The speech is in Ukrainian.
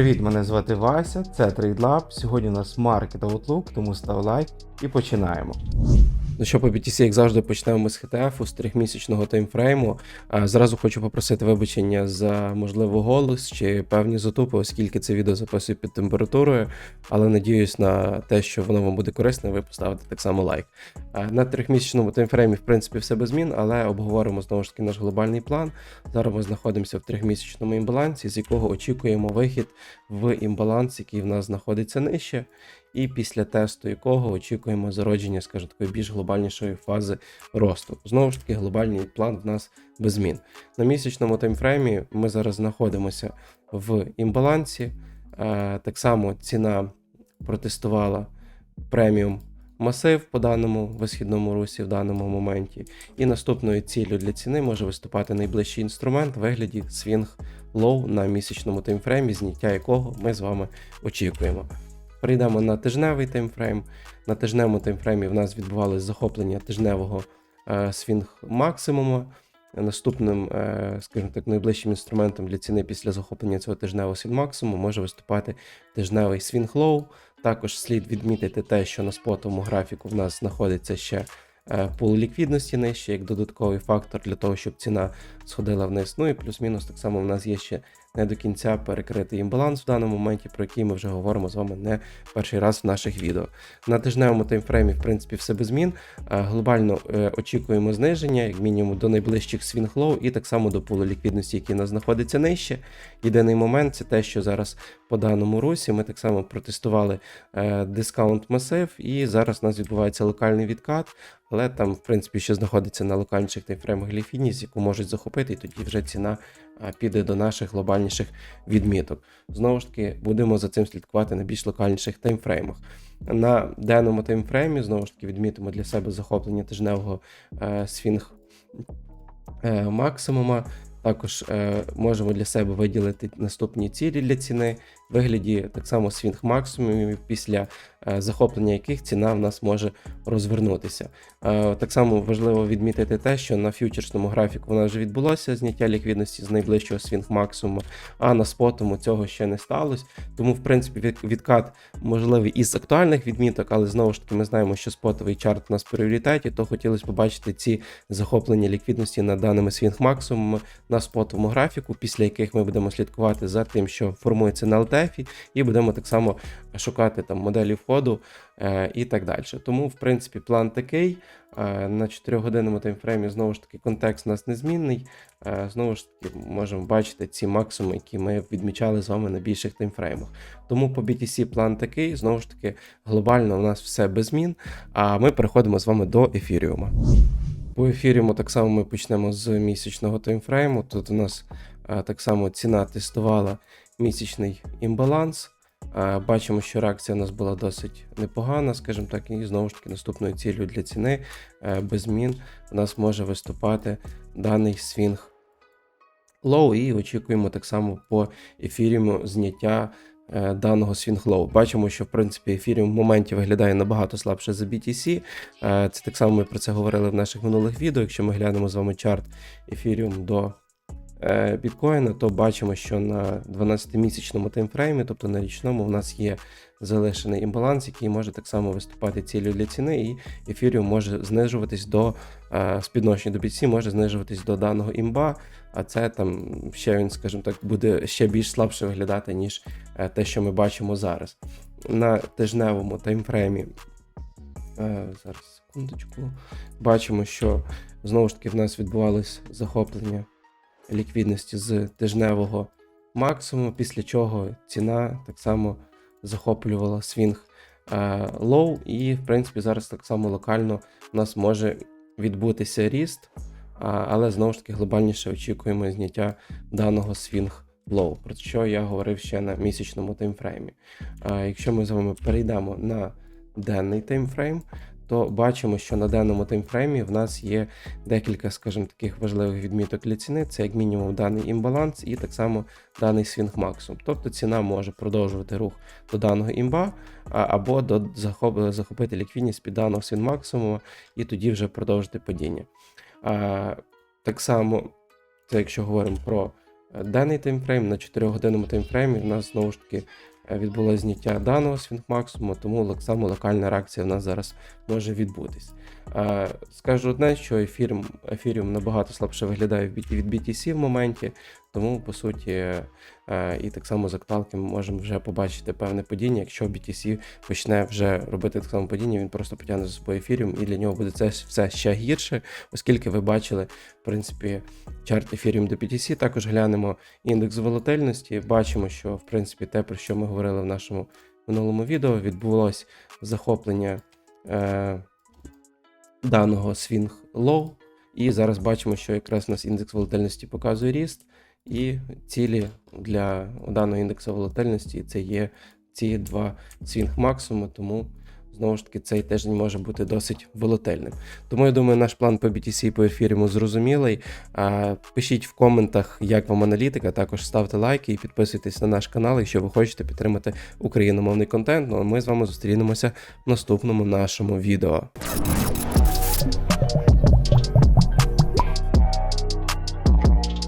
Привіт, мене звати Вася, це TradeLab. Сьогодні у нас Market Outlook, тому став лайк і починаємо. Ну що, по BTC, як завжди, почнемо з HTF з трьохмісячного таймфрейму. Зразу хочу попросити вибачення за можливо голос чи певні затупи, оскільки це відео записую під температурою, але надіюсь на те, що воно вам буде корисне, ви поставите так само лайк. На трьохмісячному таймфреймі, в принципі, все без змін, але обговоримо знову ж таки наш глобальний план. Зараз ми знаходимося в трьохмісячному імбалансі, з якого очікуємо вихід в імбаланс, який в нас знаходиться нижче і після тесту якого очікуємо зародження, скажімо, такої більш глобальнішої фази росту. Знову ж таки, глобальний план в нас без змін. На місячному таймфреймі ми зараз знаходимося в імбалансі. Е, Так само ціна протестувала преміум масив по даному висхідному русі в даному моменті. І наступною ціллю для ціни може виступати найближчий інструмент в вигляді Swing Low на місячному таймфреймі, зняття якого ми з вами очікуємо. Перейдемо на тижневий таймфрейм. На тижневому таймфреймі в нас відбувалося захоплення тижневого е, свінг максимуму. Наступним, е, скажімо так, найближчим інструментом для ціни після захоплення цього тижневого свінг максимуму може виступати тижневий свінг лоу. Також слід відмітити те, що на спотовому графіку в нас знаходиться ще е, пул ліквідності нижче, як додатковий фактор для того, щоб ціна сходила вниз. Ну і плюс-мінус так само в нас є ще не до кінця перекритий імбаланс в даному моменті, про який ми вже говоримо з вами не перший раз в наших відео. На тижневому таймфреймі, в принципі, все без змін. Е, Глобально е, очікуємо зниження, як мінімум, до найближчих свінг-лоу і так само до пулу ліквідності, який у нас знаходиться нижче. Єдиний момент це те, що зараз по даному русі ми так само протестували е, дискаунт масив, і зараз у нас відбувається локальний відкат. Але там, в принципі, ще знаходиться на локальніших таймфреймах ліквідність, яку можуть захопити, і тоді вже ціна піде до наших глобальніших відміток. Знову ж таки, будемо за цим слідкувати на більш локальніших таймфреймах. На денному таймфреймі, знову ж таки, відмітимо для себе захоплення тижневого е, свінг е, максимума. Також е, можемо для себе виділити наступні цілі для ціни вигляді так само свінг максимумів, після е, захоплення яких ціна в нас може розвернутися. Е, так само важливо відмітити те, що на фьючерсному графіку в нас вже відбулося зняття ліквідності з найближчого свінг максимуму, а на спотому цього ще не сталося. Тому, в принципі, відкат можливий із актуальних відміток, але знову ж таки ми знаємо, що спотовий чарт у нас в пріоритеті, то хотілося побачити ці захоплення ліквідності над даними свінг максимумами на спотовому графіку, після яких ми будемо слідкувати за тим, що формується на LTF, і будемо так само шукати там моделі входу е, і так далі. Тому, в принципі, план такий. Е, на 4-годинному таймфреймі знову ж таки контекст у нас незмінний. Е, знову ж таки, можемо бачити ці максимуми, які ми відмічали з вами на більших таймфреймах. Тому по BTC план такий, знову ж таки, глобально у нас все без змін. А ми переходимо з вами до ефіріума. По ефіріуму так само ми почнемо з місячного таймфрейму. Тут у нас е, так само ціна тестувала місячний імбаланс. Е, Бачимо, що реакція у нас була досить непогана, скажімо так, і знову ж таки наступною ціллю для ціни е, без змін у нас може виступати даний свінг лоу, і очікуємо так само по ефіріуму зняття даного свінглоу. Бачимо, що в принципі ефіріум в моменті виглядає набагато слабше за BTC. Е, Це так само ми про це говорили в наших минулих відео. Якщо ми глянемо з вами чарт ефіріум до е, біткоїна, то бачимо, що на 12-місячному таймфреймі, тобто на річному, в нас є залишений імбаланс, який може так само виступати цілею для ціни, і ефіріум може знижуватись до е, співношення до BTC, може знижуватись до даного імба, а це там ще він, скажімо так, буде ще більш слабше виглядати, ніж е, те, що ми бачимо зараз. На тижневому таймфреймі. Е, зараз секундочку. Бачимо, що знову ж таки в нас відбувалось захоплення ліквідності з тижневого максимуму, після чого ціна так само захоплювала свінг е, лоу, і, в принципі, зараз так само локально у нас може відбутися ріст, але знову ж таки глобальніше очікуємо зняття даного свінг лоу, про що я говорив ще на місячному таймфреймі. А, якщо ми з вами перейдемо на денний таймфрейм, то бачимо, що на даному таймфреймі в нас є декілька, скажімо, таких важливих відміток для ціни. Це як мінімум даний імбаланс і так само даний свінг максимум. Тобто ціна може продовжувати рух до даного імба або до захоп- захопити ліквідність під даного свінг максимуму і тоді вже продовжити падіння. А, так само, це якщо говоримо про е, денний таймфрейм, на 4-годинному таймфреймі в нас знову ж таки відбулося зняття даного свінг-максимуму, тому саме локальна реакція в нас зараз може відбутись. Е, Скажу одне, що ефірм, ефіріум набагато слабше виглядає від BTC в моменті, тому по суті, е, і так само з актуалки ми можемо вже побачити певне падіння. Якщо BTC почне вже робити так само падіння, він просто потягне за собою ефіріум, і для нього буде це все ще гірше, оскільки ви бачили, в принципі, чарт до BTC. Також глянемо індекс волатильності. Бачимо, що в принципі те, про що ми говорили в нашому минулому відео, відбулось захоплення. Е, даного Swing Low. І зараз бачимо, що якраз у нас індекс волатильності показує ріст, і цілі для даного індексу волатильності це є ці два свінг максимуми, тому знову ж таки цей тиждень може бути досить волатильним. Тому я думаю, наш план по BTC по ефіріму зрозумілий. Пишіть в коментах, як вам аналітика. Також ставте лайки і підписуйтесь на наш канал, якщо ви хочете підтримати україномовний контент. Ну а ми з вами зустрінемося в наступному нашому відео.